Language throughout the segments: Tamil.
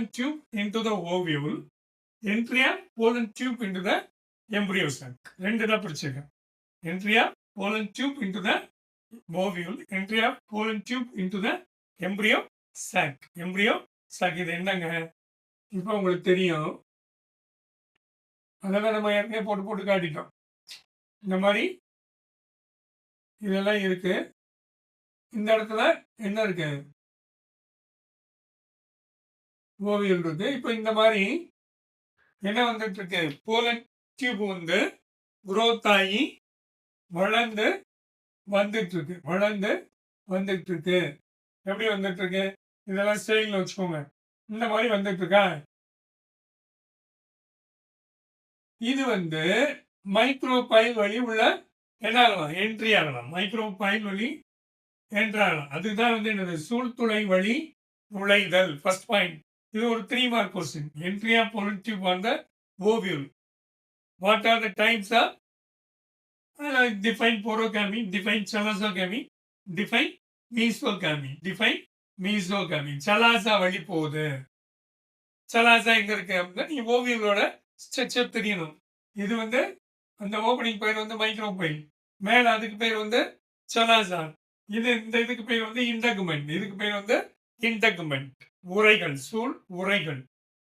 pollen tube into the ovule, entry of pollen tube into the embryo sac. ரெண்டு தான் பிரிச்சிருக்கேன் entry of pollen tube into the ovule, entry of pollen tube into the embryo sac. embryo sac இது என்னங்க இப்போ உங்களுக்கு தெரியும் அதெல்லாம் நம்ம ஏற்கனவே போட்டு போட்டு காட்டிட்டோம் இந்த மாதிரி இதெல்லாம் இருக்குது இந்த இடத்துல என்ன இருக்குது ஓவியன்றது இருக்கு இப்போ இந்த மாதிரி என்ன வந்துட்டு இருக்கு போலன் டியூப் வந்து குரோத் ஆகி வளர்ந்து வந்துட்டு இருக்கு வளர்ந்து வந்துட்டு இருக்கு எப்படி வந்துட்டு இருக்கு இதெல்லாம் ஸ்டைலில் வச்சுக்கோங்க. இந்த மாதிரி வந்துட்டு இருக்கா இது வந்து மைக்ரோ பைல் வழி உள்ள என்ன ஆகலாம் என்ட்ரி ஆகலாம். மைக்ரோ பைல் வழி என்ட்ரி ஆகலாம். அதுதான் வந்து என்னது? சூழ்துளை வழி நுழைதல். ஃபர்ஸ்ட் பாயிண்ட் இது ஒரு three mark question entry of pollen tube on the ovule what are the types of define porogamy define chalazogamy define mesogamy define mesogamy chalaza வழி போகுது. சலாசா எங்கே இருக்கு அப்படின்னா நீ ஓவியங்களோட ஸ்ட்ரக்சர் தெரியணும். இது வந்து அந்த ஓப்பனிங் பேர் வந்து மைக்ரோ பைல் மேலே அதுக்கு பேர் வந்து சலாசா இது இந்த இதுக்கு பேர் வந்து இன்டகுமெண்ட் இதுக்கு பேர் வந்து இன்டகுமெண்ட் உரைகள் சூழ் உரைகள்.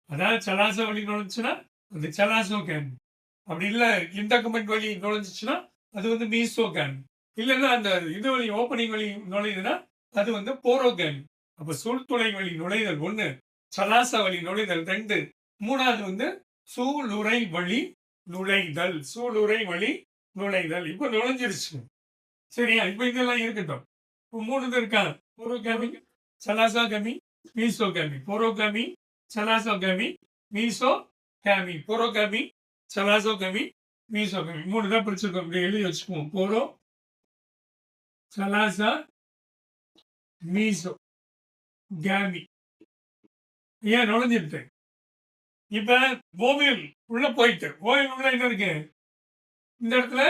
அதாவது சலாசா வழி நுழைஞ்சுன்னா அது சலாசோ கேன். அப்படி இல்லை இன்டகுமெண்ட் வழி நுழைஞ்சிச்சுன்னா அது வந்து மீசோ கேன். இல்லைன்னா அந்த இது வழி ஓப்பனிங் வழி நுழையுதுன்னா அது வந்து போரோகேம் அப்போ சூழ்துளை வழி நுழைதல் ஒன்று சலாச வழி நுழைதல் ரெண்டு மூணாவது வந்து சூளுரை வழி நுழைதல் சூளுரை வழி நுழைதல். இப்போ நுழைஞ்சிருச்சு. சரியா? இப்போ இதெல்லாம் இருக்கட்டும். இப்போ மூணு இது இருக்கா ஒரு சலாசா கமி மீசோ காமி சலாசோகமி சலாசோ மீசோ காமி போரோகாமி சலாசோ மீசோகமி. மீசோ மூணு தான் பிடிச்சிருக்கோம் அப்படி எழுதி வச்சுக்குவோம். Poro chalaza meso gamy. ஏன் நுழைஞ்சிருட்டேன் இப்ப ஓவியல் உள்ள போயிட்டு ஓவியல் உள்ள என்ன இருக்கு? இந்த இடத்துல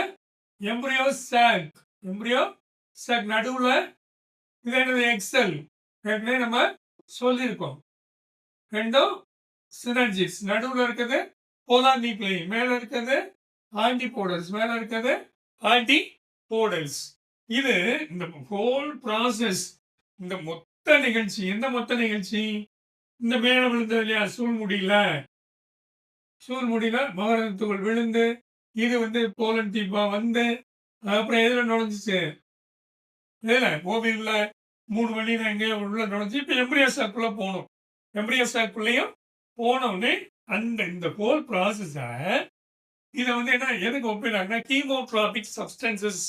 எம்ப்ரியோ சாக் எம்ப்ரியோ சாக் நடுவுல இது என்னது? எக்ஸல் ஏற்கனவே நம்ம சொல்லியிருக்கோம். ரெண்டும் சினர்ஜிஸ் நடுவில் இருக்கிறது போலார் நியூக்ளி மேலே இருக்கிறது ஆன்டி போடல்ஸ் இருக்கிறது ஆன்டி போடல்ஸ் இது இந்த ஹோல் ப்ராசஸ் இந்த மொத்த நிகழ்ச்சி எந்த மொத்த நிகழ்ச்சி? இந்த மேலே விழுந்தது இல்லையா? சூழ்முடியில சூழ்முடியில மகரத்துக்குள் விழுந்து இது வந்து போலன் தீபா வந்து அப்புறம் எதில் நுழைஞ்சிச்சு? இதில் கோவிலில் மூணு வழியில எங்கேயோ உள்ள நுழைஞ்சு இப்போ எம்பரியோ சாக்குள்ள போகணும். எம்பரியோ சாக்குள்ளேயும் போனோடனே அந்த இந்த ஹோல் ப்ராசஸை இதை வந்து என்ன எதுக்கு ஒப்பிடுறாங்கன்னா கீமோட்ராபிக் சப்ஸ்டன்சஸ்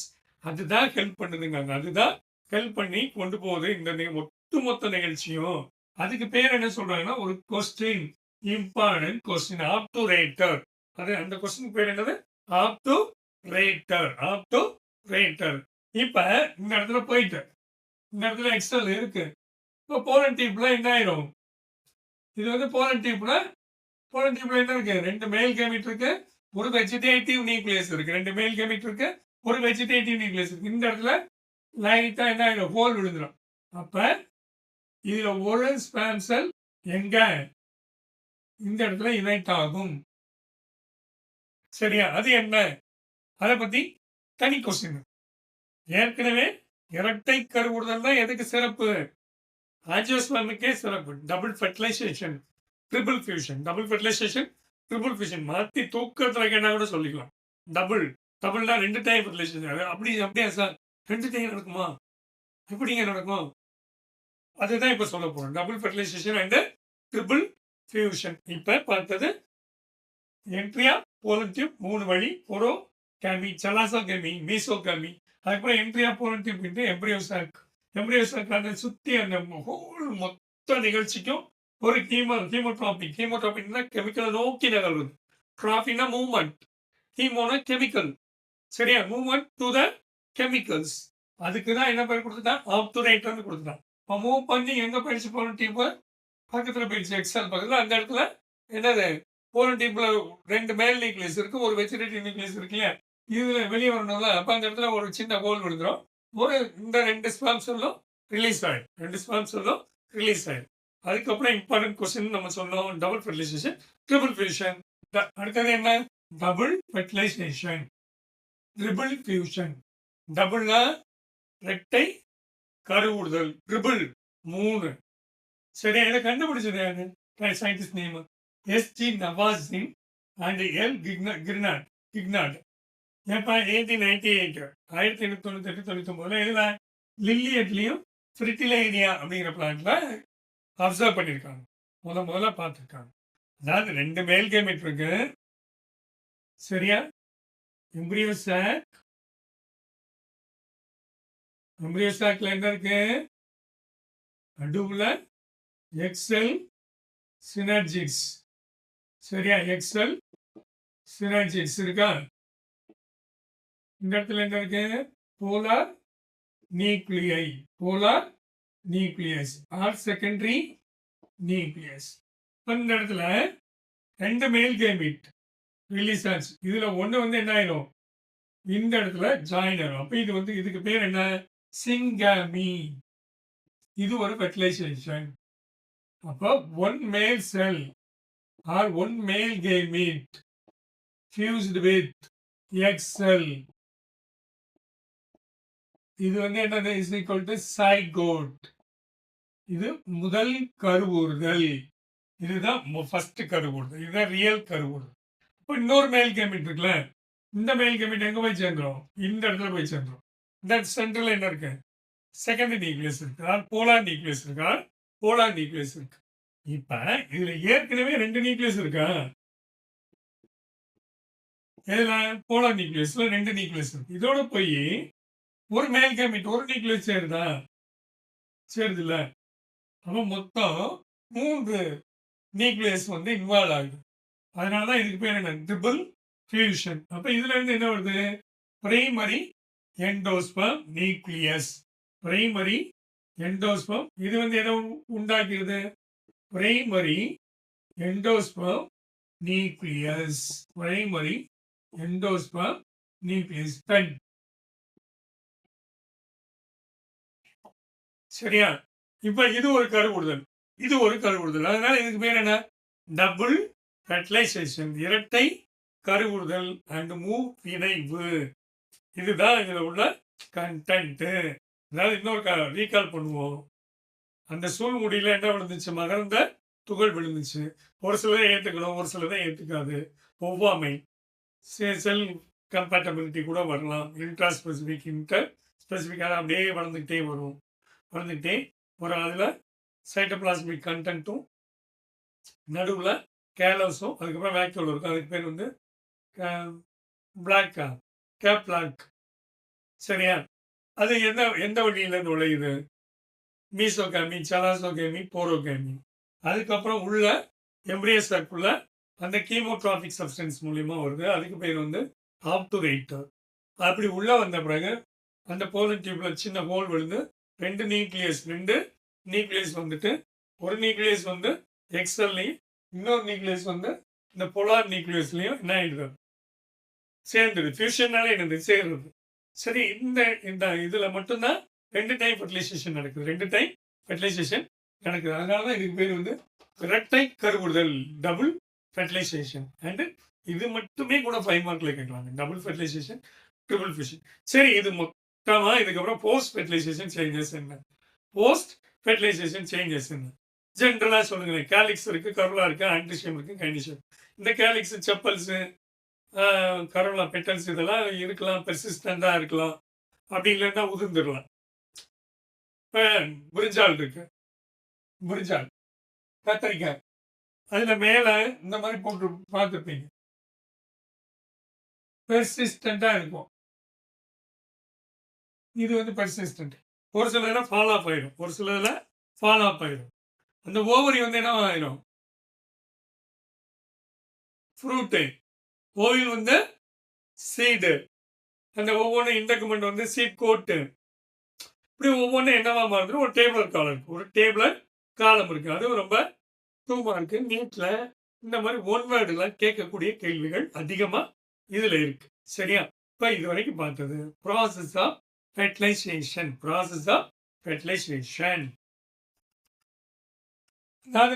அதுதான் ஹெல்ப் பண்ணுதுங்க அதுதான் ஹெல்ப் பண்ணி கொண்டு போகுது இந்த ஒட்டுமொத்த நிகழ்ச்சியும். அதுக்கு பேர் என்ன சொல்றாங்கன்னா ஒரு question important question obturator அது அந்த கொஸ்டின் பேர் என்னது? Obturator obturator இப்ப இந்த இடத்துல போயிட்டு இந்த இடத்துல எக்ஸ்டர்னல் இருக்கு. இப்போ போலன் டீப்ல என்ன ஆயிரும்? இது வந்து போலன் டீப்ல போலன் டீப்ல என்ன இருக்கு? ரெண்டு மேல் கேமிட் இருக்கு ஒரு வெஜிடேட்டிவ் நியூக்ளியஸ் இருக்கு. ரெண்டு மேல் கேமிட் இருக்கு ஒரு வெஜிடேட்டிவ் நியூக்ளியஸ் இருக்கு. இந்த இடத்துல லைட்டா என்ன ஆயிரும்? ஹோல் விழுந்துடும் அப்ப இதுல ஒரு ஸ்பேம் செல் எங்க? இந்த இடத்துல இனைட் ஆகும். சரியா? அது என்ன? அதை பத்தி தனி கொஸ்டின் ஏற்கனவே இரட்டை கருவுறுதல் தான் எதுக்கு சிறப்பு? ஆஜியோஸ்பர்முக்கே சிறப்பு. Double fertilization triple fusion double fertilization triple fusion மாற்றி தூக்கத்தில் கேட்டால் கூட சொல்லிக்கலாம். டபுள் டபுள்னா ரெண்டு டைம் ஃபெர்டிலைசேஷன் அப்படி அப்படியா சார் ரெண்டு டைம் நடக்குமா? எப்படிங்க நடக்கும்? அதுதான் இப்போ சொல்ல போகிறோம் double fertilization and triple fusion இப்போ பார்த்தது என்ட்ரியா போலன்டிவ் மூணு வழி பொரோ கேமி சலாசா கேமி மீசோ கேமி அதுக்கப்புறம் என்ட்ரியா போனட்டி அப்படின்ட்டு எம்ப்ரியோ சாக் எம்ப்ரியோ சாக் அதை சுற்றி அந்த ஹோல் மொத்த நிகழ்ச்சிக்கும் ஒரு கீமோ கீமோட்ராபிக் கீமோட்ராபிக்னா கெமிக்கல் நோக்கி நகர்வு ட்ராஃபினா மூவ்மெண்ட் கீமோனா கெமிக்கல் சரியா? மூவ்மெண்ட் டு த கெமிக்கல்ஸ் அதுக்கு தான் என்ன பேர் கொடுத்துட்டான் ஆப்துரேட்டர்னு கொடுத்துட்டான் இப்போ மூவ் பண்ணி எங்கே போயிடுச்சு போன டீப்பு பக்கத்தில் போயிடுச்சு எக்ஸல் பக்கத்தில். அந்த இடத்துல என்னது? போன டீப்ல ரெண்டு மேல் நியூக்ளியஸ் இருக்குது ஒரு வெஜிடேட்டிவ் நியூக்ளியஸ் இருக்கு இல்லையா? இதில் வெளியே வரணும்ல. அப்போ அந்த இடத்துல ஒரு சின்ன ஹோல் விழுந்துடும் ஒரு இந்த ரெண்டு ஸ்பாம் ரிலீஸ் ஆயிடும். ரெண்டு ஸ்பாம் ரிலீஸ் ஆயிடும். அதுக்கப்புறம் இம்பார்ட்டன்ட் கொஸ்டின் நம்ம சொன்னோம். டபுள் ஃபெர்டிலைசேஷன் ட்ரிபிள் ஃபியூஷன் அடுத்தது என்ன? டபுள் ஃபெர்டிலைசேஷன் ட்ரிபிள் ஃபியூஷன் டபுள்னா ரெட்டை கருவுடுதல் ட்ரிபிள் மூணு. சரி இதை கண்டுபிடிச்சது யாரு? Scientist name. S G Nawaschin and L Guignard Guignard Guignard ஏப்பா எயிட்டீன் நைன்டி எயிட் ஆயிரத்தி எண்ணூற்றி தொண்ணூற்றி எட்டு தொண்ணூத்தி இதில் இதுல லில்லியட்லயும் அப்படிங்கிற பிளான்ல அப்சர்வ் பண்ணியிருக்காங்க. முத முதல்ல பார்த்துருக்காங்க. அதாவது ரெண்டு மேல் கேமெட் இருக்கு. சரியா? எம்ப்ரியோ சாக் என்ன இருக்கு? நடுவுல எக்ஸல் சினர்ஜிக்ஸ் சரியா? எக்ஸல் சினர்ஜிக்ஸ் இருக்கா? இந்த இடத்துல என்ன இருக்கு? Polar நியூக்ளியை polar nucleus or secondary nucleus இந்த இடத்துல ரெண்டு மேல் கேமிட் ரிலீஸ் ஆச்சு. இதில் ஒன்று வந்து என்ன ஆயிரும்? இந்த இடத்துல ஜாயின் ஆகும் அப்போ இது வந்து இதுக்கு பேர் என்ன? சிங்கமி இது ஒரு ஃபெர்டிலைசேஷன் அப்போ one male cell or one male gamete fused with egg cell இது வந்து என்னது? இஸ் ஈக்குவல் டு சைகோட் இது முதல் கருவுறுதல். இதுதான் ஃபர்ஸ்ட் கருவுறுதல். இதுதான் ரியல் கருவுறுதல். இப்போ இன்னொரு மேல் கேமிட் இருக்குல்ல? இந்த மேல் கேமிட் எங்கே போய் சேர்ந்துடும் இந்த இடத்துல போய் சேர்ந்துடும் இந்த சென்டர்ல என்ன இருக்கு? செகண்ட் நியூக்ளியஸ் இருக்கு. அதாவது போலார் நியூக்ளியஸ் இருக்கா? போலார் நியூக்ளியஸ் இருக்கு. இப்போ இதில் ஏற்கனவே ரெண்டு நியூக்ளியஸ் இருக்கா? இதில் போலார் நியூக்ளியஸில் ரெண்டு நியூக்ளியஸ் இருக்கு. இதோட போய் ஒரு மேல் கேமிட் ஒரு நியூக்ளியஸ் சேருதா? சேருது இல்லை அப்போ மொத்தம் மூன்று நியூக்ளியஸ் வந்து இன்வால்வ் ஆகுது. அதனால தான் இதுக்கு பேர் என்ன? ட்ரிபிள் ஃபியூஷன் அப்போ இதுல இருந்து என்ன வருது? Primary endosperm nucleus primary endosperm இது வந்து எதை உண்டாக்கிறது primary endosperm nucleus primary endosperm nucleus PEN சரியா? இப்போ இது ஒரு கருவுறுதல். இது ஒரு கருவுறுதல். அதனால் இதுக்கு பேர் என்ன? டபுள் ஃபெர்டிலைசேஷன் இரட்டை கருவுறுதல் அண்ட் மூவ் இணைவு இதுதான் இதில் உள்ள கண்டென்ட்டு அதாவது இன்னொரு க ரீகால் பண்ணுவோம். அந்த சூழ்முடியில் என்ன விழுந்துச்சு? மகர்ந்த துகள் விழுந்துச்சு. ஒரு சிலதை ஏற்றுக்கணும் ஒரு சிலதை ஏற்றுக்காது ஒவ்வாமை. செல் கம்பேட்டபிலிட்டி கூட வரலாம். இன்ட்ரா ஸ்பெசிஃபிக் இன்டர் ஸ்பெசிஃபிக்காக அப்படியே வளர்ந்துக்கிட்டே வரும். வளர்ந்துக்கிட்டே ஒரு அதில் சைட்டோபிளாஸ்மிக் கண்டென்ட்டும் நடுவில் கேலோஸும் அதுக்கப்புறம் வேக்யூல் இருக்கும். அதுக்கு பேர் வந்து பிளாக்கா கேப் பிளாக் சரியா? அது எந்த எந்த வழியில் நுழையுது? மீசோகேமி சலாசோகேமி போரோகேமி அதுக்கப்புறம் உள்ள எம்ப்ரியஸாக்குள்ள அந்த கீமோட்ராபிக் சப்ஸ்டன்ஸ் மூலிமா வருது. அதுக்கு பேர் வந்து ஆப்டுரேட்டர் அப்படி உள்ளே வந்த பிறகு அந்த போலன் டியூப்பில் சின்ன ஹோல் விழுந்து ரெண்டு நியூக்ளியஸ் ரெண்டு நியூக்ளியஸ் வந்துட்டு ஒரு நியூக்ளியஸ் வந்து எக்ஸல்லையும் இன்னொரு நியூக்ளியஸ் வந்து இந்த பொலார் நியூக்ளியஸ்லையும் என்ன ஆகிடுது சேர்ந்துடுது. ஃபியூஷன்னாலே என்னது? சேர்றது. சரி இந்த இந்த இதில் மட்டும்தான் ரெண்டு டைம் ஃபெர்டிலைசேஷன் நடக்குது. ரெண்டு டைம் ஃபெர்டிலைசேஷன் நடக்குது. அதனால தான் இதுக்கு பேர் வந்து இரட்டை கருவுறுதல் டபுள் ஃபெர்டிலைசேஷன் அண்டு இது மட்டுமே கூட ஃபைவ் மார்க்கில் கேட்கலாங்க டபுள் ஃபெர்டிலைசேஷன் ட்ரிபிள் ஃபியூஷன் சரி இது மொத்தமா இதுக்கப்புறம் போஸ்ட் ஃபெர்டிலைசேஷன் சேஞ்சஸ் என்ன போஸ்ட் ஃபெர்டிலைசேஷன் சேஞ்சஸ் என்ன ஜென்ரலாக சொல்லுங்களேன் கேலிக்ஸ் இருக்குது கருளா இருக்குது ஆன்டிஷியம் இருக்குது கைனிஷியம் இந்த கேலிக்ஸ் செப்பல்ஸு கருளா பெட்டல்ஸ் இதெல்லாம் இருக்கலாம் பெர்சிஸ்டண்ட்டாக இருக்கலாம். அப்படி இல்லைன்னா உதிர்ந்துடலாம். இப்போ புரிஞ்சால் இருக்கு. புரிஞ்சால் கத்திரிக்காய். அதில் மேலே இந்த மாதிரி போட்டு பார்த்துருப்பீங்க பெர்சிஸ்டண்ட்டாக இருக்கும். இது வந்து பெர்சிஸ்டன்ட் ஒரு சில ஃபாலோ ஆஃப் ஆயிடும். ஒரு சில ஃபாலோ ஆஃப் ஆயிடும். அந்த ஓவரி வந்து என்ன ஆயிடும்? ஃப்ரூட்டு ஓவில் வந்து சீடு அந்த ஒவ்வொன்றும் இண்டக்குமெண்ட் வந்து சீட் கோட்டு இப்படி ஒவ்வொன்றும் என்னவா மாறுதுன்னு ஒரு டேபிள் காலம் இருக்கு. ஒரு டேபிள் காலம் இருக்கு. அது ரொம்ப டூ மார்க்கு நீட்ல இந்த மாதிரி ஒன் வேர்டுலாம் கேட்கக்கூடிய கேள்விகள் அதிகமாக இதில் இருக்கு. சரியா? இப்போ இது வரைக்கும் பார்த்தது. Process of fertilization process of fertilization அதாவது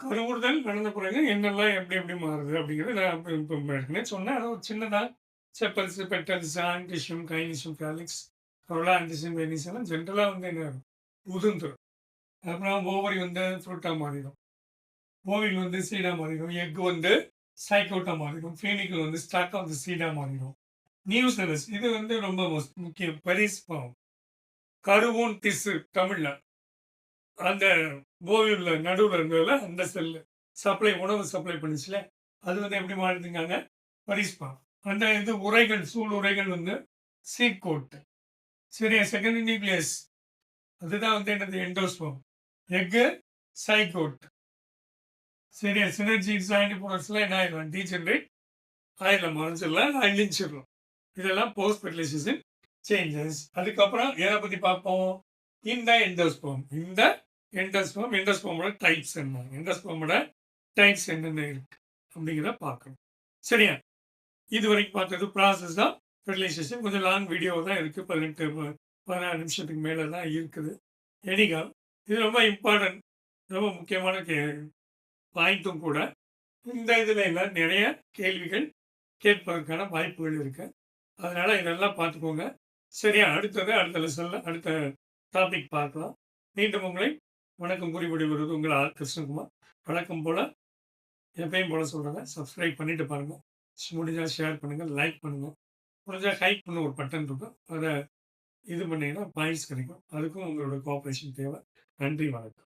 கருவுறுதல் நடந்த பிறகு என்னெல்லாம் எப்படி எப்படி மாறுது அப்படிங்கிறது நான் இப்போ ஏற்கனவே சொன்னேன். அது ஒரு சின்னதாக sepals petals androecium gynoecium calyx corolla androecium gynoecium எல்லாம் ஜென்ரலாக வந்து என்ன உதிர்ந்துடும் அப்புறம் ஓவரி வந்து ஃப்ரூட்டாக மாறிடும். ஓவில் வந்து சீடாக மாறிடும். எக் வந்து சைக்கோட்டாக மாறிடும். ஃபீனிக்கல் வந்து ஸ்டாக் ஆஃப் த சீடாக மாறிடும். நியூசலஸ் இது வந்து ரொம்ப மொஸ்- முக்கியம். பரிஸ்பாவம் கருவூன் திசு தமிழில். அந்த ஓவியில் நடுவில் இருந்ததுல அந்த செல்லு. சப்ளை உணவு சப்ளை பண்ணிச்சுல. அது வந்து எப்படி மாறிதுங்காங்க? பரிஸ்பாவம் அந்த இது உரைகள் சூழ் உரைகள் வந்து சீட் கோட்டு சரியா செகண்ட் நியூக்ளியஸ் அதுதான் வந்து என்னது? எண்டோஸ்போம் எக்கு சைகோட் சரியா சினர்ஜி ஆன்டி போனஸ்லாம் என்ன ஆயிடும் டீச்சர் ஆயிடலாம் மறைஞ்சிடலாம் அழிஞ்சிடலாம் இதெல்லாம் போஸ்ட் ஃபெர்டிலைசேஷன் சேஞ்சஸ் அதுக்கப்புறம் எதை பற்றி பார்ப்போம்? இந்த எண்டோஸ்போம் இந்த எண்டோஸ்போம் எண்டோஸ்போமோட டைப்ஸ் என்ன? எண்டோஸ்போமோட டைப்ஸ் என்னென்ன இருக்கு? அப்படிங்கிறத பார்க்கணும். சரியா? இது வரைக்கும் பார்த்தது ப்ராசஸ் தான் ஃபெர்டிலைசேஷன் கொஞ்சம் லாங் வீடியோ தான் இருக்குது பதினெட்டு பதினாறு நிமிஷத்துக்கு மேலே தான் இருக்குது. எனிகா இது ரொம்ப இம்பார்ட்டன்ட் ரொம்ப முக்கியமான கே பாயிண்ட்டும் கூட. இந்த இதில் எல்லாம் நிறைய கேள்விகள் கேட்பதற்கான வாய்ப்புகள் இருக்குது அதனால் இதெல்லாம் பார்த்துக்கோங்க. சரியா? அடுத்தது அடுத்த லெசனில் அடுத்த டாபிக் பார்க்கலாம். மீண்டும் உங்களை வணக்கம் கூறி விடுவது உங்கள் ஆர். கிருஷ்ணகுமார். வழக்கம் போல் எப்பயும் போல் சொல்கிறேன் சப்ஸ்கிரைப் பண்ணிட்டு பாருங்கள் முடிஞ்சால் ஷேர் பண்ணுங்கள் லைக் பண்ணுங்கள் முடிஞ்சால் ஹைக் பண்ண ஒரு பட்டன் இருக்கும் அதை இது பண்ணிங்கன்னா பாயிண்ட்ஸ் கிடைக்கும். அதுக்கும் உங்களோட கோஆப்ரேஷன் தேவை. நன்றி வணக்கம்.